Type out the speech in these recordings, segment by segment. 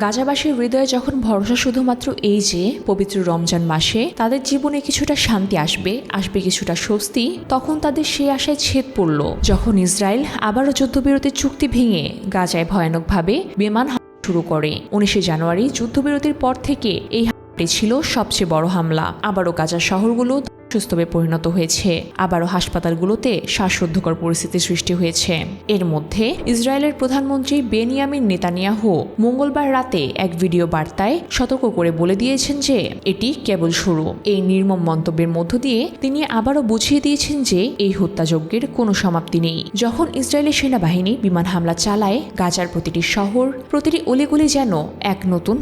গাজাবাসীর হৃদয়ে যখন ভরসা শুধুমাত্র এই যে, পবিত্র রমজান মাসে তাদের জীবনে কিছুটা শান্তি আসবে আসবে কিছুটা স্বস্তি, তখন তাদের সেই আশায় ছেদ পড়ল। যখন ইসরায়েল আবারও যুদ্ধবিরতির চুক্তি ভেঙে গাজায় ভয়ানকভাবে বিমান হামলা শুরু করে। উনিশে জানুয়ারি যুদ্ধবিরতির পর থেকে এই হামলাটি ছিল সবচেয়ে বড় হামলা। আবারও গাজার শহরগুলো ধ্বংসস্তূপে পরিণত হয়েছে। আবারও হাসপাতালগুলোতে শ্বাসরুদ্ধকর পরিস্থিতি সৃষ্টি হয়েছে। এর মধ্যে ইসরায়েলের প্রধানমন্ত্রী বেনিয়ামিন নেতানিয়াহু মঙ্গলবার রাতে এক ভিডিও বার্তায় সতর্ক করে বলে দিয়েছেন যে, এটি কেবল শুরু। এই নির্মম মন্তব্যের মধ্য দিয়ে তিনি আবারও বুঝিয়ে দিয়েছেন যে, এই হত্যাযজ্ঞের কোনো সমাপ্তি নেই। যখন ইসরায়েলের সেনাবাহিনী বিমান হামলা চালায়, গাজার প্রতিটি শহর, প্রতিটি অলিগলি যেন এক নতুন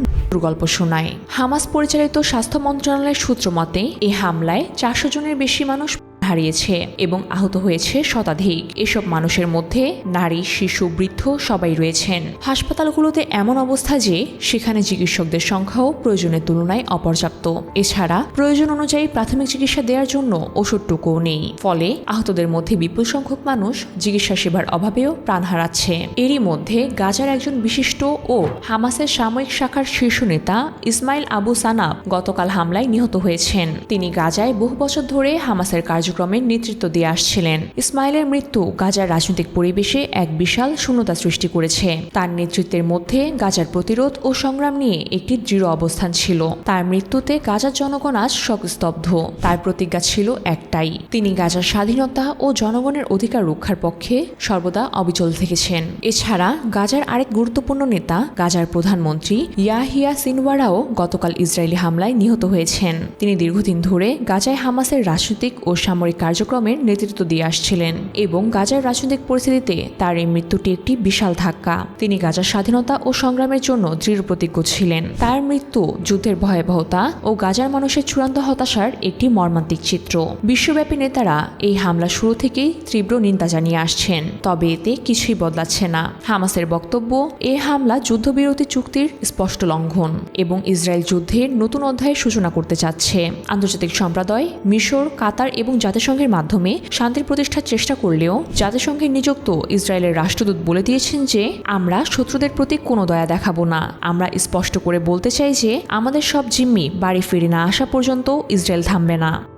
গল্প শোনায়। হামাস পরিচালিত স্বাস্থ্য মন্ত্রণালয়ের সূত্র মতে এই হামলায় চারশো জনের বেশি মানুষ হারিয়েছে এবং আহত হয়েছে শতাধিক। এসব মানুষের মধ্যে নারী, শিশু, বৃদ্ধ সবাই রয়েছেন। হাসপাতালগুলোতে এমন অবস্থা যে সেখানে চিকিৎসকদের সংখ্যাও প্রয়োজনের তুলনায় অপর্যাপ্ত। এছাড়া প্রয়োজন অনুযায়ী প্রাথমিক চিকিৎসা দেওয়ার জন্য ওষুধটুকুও নেই। ফলে আহতদের মধ্যে বিপুল সংখ্যক মানুষ চিকিৎসা সেবার অভাবেও প্রাণ হারাচ্ছে। এরই মধ্যে গাজার একজন বিশিষ্ট ও হামাসের সাময়িক শাখার শীর্ষ নেতা ইসমাইল আবু সানাব গতকাল হামলায় নিহত হয়েছেন। তিনি গাজায় বহু বছর ধরে হামাসের কার্যক্রমের নেতৃত্ব দিয়ে আসছিলেন। ইসমাইলের মৃত্যু গাজার রাজনৈতিক পরিবেশে এক বিশাল শূন্যতা সৃষ্টি করেছে। তার নেতৃত্বের মধ্যে গাজার প্রতিরোধ ও সংগ্রাম নিয়ে একটি দৃঢ় অবস্থান ছিল। তার মৃত্যুতে গাজার জনগণ আজ শোকস্তব্ধ। তার প্রতিজ্ঞা ছিল একটাই, তিনি গাজার স্বাধীনতা ও জনগণের অধিকার রক্ষার পক্ষে সর্বদা অবিচল থেকেছেন। এছাড়া গাজার আরেক গুরুত্বপূর্ণ নেতা, গাজার প্রধানমন্ত্রী ইয়াহিয়া সিনওয়ারাও গতকাল ইসরায়েলি হামলায় নিহত হয়েছেন। তিনি দীর্ঘদিন ধরে গাজায় হামাসের রাজনৈতিক ও সামরিক কার্যক্রমের নেতৃত্ব দিয়ে আসছিলেন এবং গাজার রাজনৈতিক পরিস্থিতিতে তার এই মৃত্যুটি একটি বিশাল ধাক্কা। তিনি গাজার স্বাধীনতা ও সংগ্রামের জন্য দৃঢ় প্রতিজ্ঞ ছিলেন। তার মৃত্যু যুদ্ধের ভয়াবহতা ও গাজার মানুষের চূড়ান্ত হতাশার একটি মর্মান্তিক চিত্র। বিশ্বব্যাপী নেতারা এই হামলা শুরু থেকেই তীব্র নিন্দা জানিয়ে আসছেন, তবে এতে কিছুই বদলাচ্ছে না। হামাসের বক্তব্য, এ হামলা যুদ্ধবিরতি চুক্তির স্পষ্ট লঙ্ঘন এবং ইসরায়েল যুদ্ধের নতুন অধ্যায়ের সূচনা করতে চাচ্ছে। আন্তর্জাতিক সম্প্রদায়, মিশর, কাতার এবং জাতিসংঘের মাধ্যমে শান্তি প্রতিষ্ঠার চেষ্টা করলেও জাতিসংঘের নিযুক্ত ইসরায়েলের রাষ্ট্রদূত বলে দিয়েছেন যে, আমরা শত্রুদের প্রতি কোনো দয়া দেখাবো না। আমরা স্পষ্ট করে বলতে চাই যে, আমাদের সব জিম্মি বাড়ি ফিরে না আসা পর্যন্ত ইসরায়েল থামবে না।